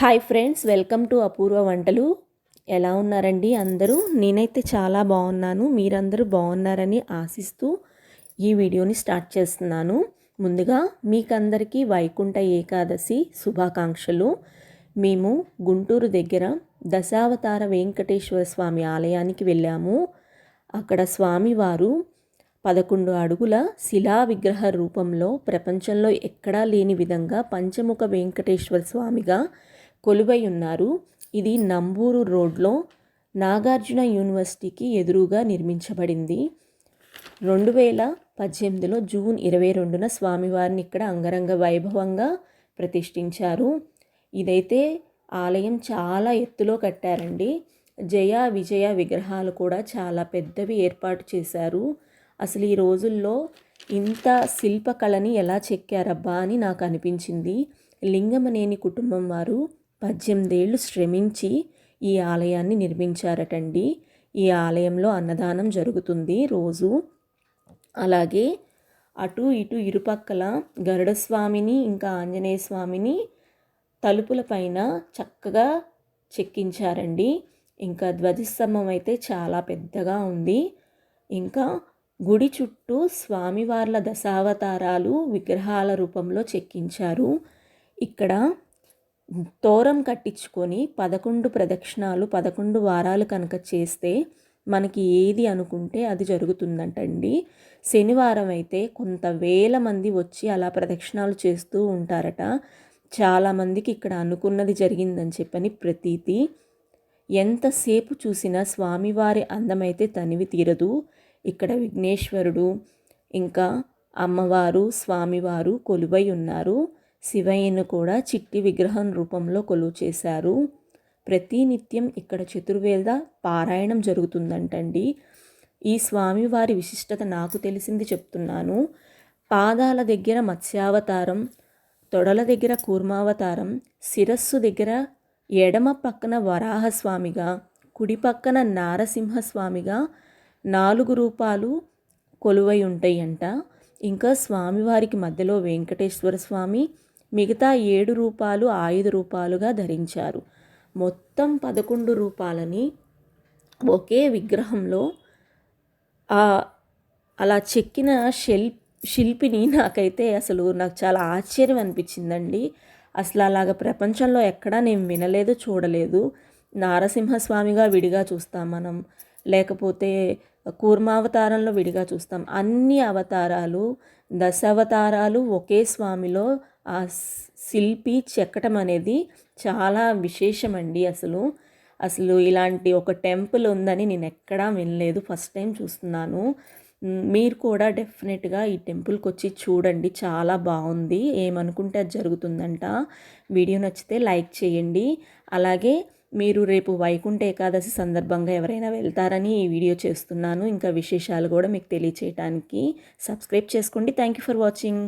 Hi friends welcome to Apoorva వంటలు. ఎలా ఉన్నారండి అందరూ? నేనైతే చాలా బాగున్నాను. మీరందరూ బాగున్నారని ఆశిస్తూ ఈ వీడియోని స్టార్ట్ చేస్తున్నాను. ముందుగా మీకందరికీ వైకుంఠ ఏకాదశి శుభాకాంక్షలు. మేము గుంటూరు దగ్గర దశావతార వెంకటేశ్వర స్వామి ఆలయానికి వెళ్ళాము. అక్కడ స్వామివారు పదకొండు అడుగుల శిలా విగ్రహ రూపంలో ప్రపంచంలో ఎక్కడా లేని విధంగా పంచముఖ వెంకటేశ్వర స్వామిగా కొలువై ఉన్నారు. ఇది నంబూరు రోడ్లో నాగార్జున యూనివర్సిటీకి ఎదురుగా నిర్మించబడింది. రెండు వేల పద్దెనిమిదిలో జూన్ ఇరవై రెండున స్వామివారిని ఇక్కడ అంగరంగ వైభవంగా ప్రతిష్ఠించారు. ఇదైతే ఆలయం చాలా ఎత్తులో కట్టారండి. జయ విజయ విగ్రహాలు కూడా చాలా పెద్దవి ఏర్పాటు చేశారు. అసలు ఈ రోజుల్లో ఇంత శిల్పకళని ఎలా చెక్కారబ్బా అని నాకు అనిపించింది. లింగమనేని కుటుంబం వారు పద్దెనిమిదేళ్ళు శ్రమించి ఈ ఆలయాన్ని నిర్మించారటండి. ఈ ఆలయంలో అన్నదానం జరుగుతుంది రోజు. అలాగే అటు ఇటు ఇరుపక్కల గరుడస్వామిని ఇంకా ఆంజనేయ స్వామిని తలుపుల పైన చక్కగా చెక్కించారండి. ఇంకా ధ్వజస్తంభం అయితే చాలా పెద్దగా ఉంది. ఇంకా గుడి చుట్టూ స్వామివార్ల దశావతారాలు విగ్రహాల రూపంలో చెక్కించారు. ఇక్కడ తోరం కట్టించుకొని పదకొండు ప్రదక్షిణాలు పదకొండు వారాలు కనుక చేస్తే మనకి ఏది అనుకుంటే అది జరుగుతుందంటండి. శనివారం అయితే కొంత వేల మంది వచ్చి అలా ప్రదక్షిణాలు చేస్తూ ఉంటారట. చాలామందికి ఇక్కడ అనుకున్నది జరిగిందని చెప్పని ప్రతీతి. ఎంతసేపు చూసినా స్వామివారి అందమైతే తనివి తీరదు. ఇక్కడ విఘ్నేశ్వరుడు ఇంకా అమ్మవారు స్వామివారు కొలువై ఉన్నారు. శివయ్యను కూడా చిట్టి విగ్రహం రూపంలో కొలువు చేశారు ప్రతినిత్యం ఇక్కడ చతుర్వేద పారాయణం జరుగుతుందంటండి. ఈ స్వామివారి విశిష్టత నాకు తెలిసింది చెప్తున్నాను. పాదాల దగ్గర మత్స్యావతారం తొడల దగ్గర కూర్మావతారం శిరస్సు దగ్గర ఎడమ పక్కన వరాహస్వామిగా కుడి పక్కన నారసింహస్వామిగా నాలుగు రూపాలు కొలువై ఉంటాయంట. ఇంకా స్వామివారికి మధ్యలో వెంకటేశ్వర స్వామి మిగతా ఏడు రూపాలు ఆయుధ రూపాలుగా ధరించారు. మొత్తం పదకొండు రూపాలని ఒకే విగ్రహంలో అలా చెక్కిన శిల్ శిల్పిని నాకైతే అసలు నాకు చాలా ఆశ్చర్యం అనిపించిందండి. అసలు అలాగ ప్రపంచంలో ఎక్కడా నేను వినలేదు చూడలేదు. నారసింహస్వామిగా విడిగా చూస్తాం మనం. లేకపోతే కూర్మావతారంలో విడిగా చూస్తాం. అన్ని అవతారాలు దశావతారాలు ఒకే స్వామిలో ఆ శిల్పి చెక్కటం అనేది చాలా విశేషమండి అసలు. అసలు ఇలాంటి ఒక టెంపుల్ ఉందని నేను ఎక్కడా వినలేదు ఫస్ట్ టైం చూస్తున్నాను. మీరు కూడా డెఫినెట్గా ఈ టెంపుల్కి వచ్చి చూడండి చాలా బాగుంది. ఏమనుకుంటే అది జరుగుతుందంట. వీడియో నచ్చితే లైక్ చేయండి. అలాగే మీరు రేపు వైకుంఠ ఏకాదశి సందర్భంగా ఎవరైనా వెళ్తారని ఈ వీడియో చేస్తున్నాను. ఇంకా విశేషాలు కూడా మీకు తెలియచేయడానికి సబ్స్క్రైబ్ చేసుకోండి. Thank you for watching.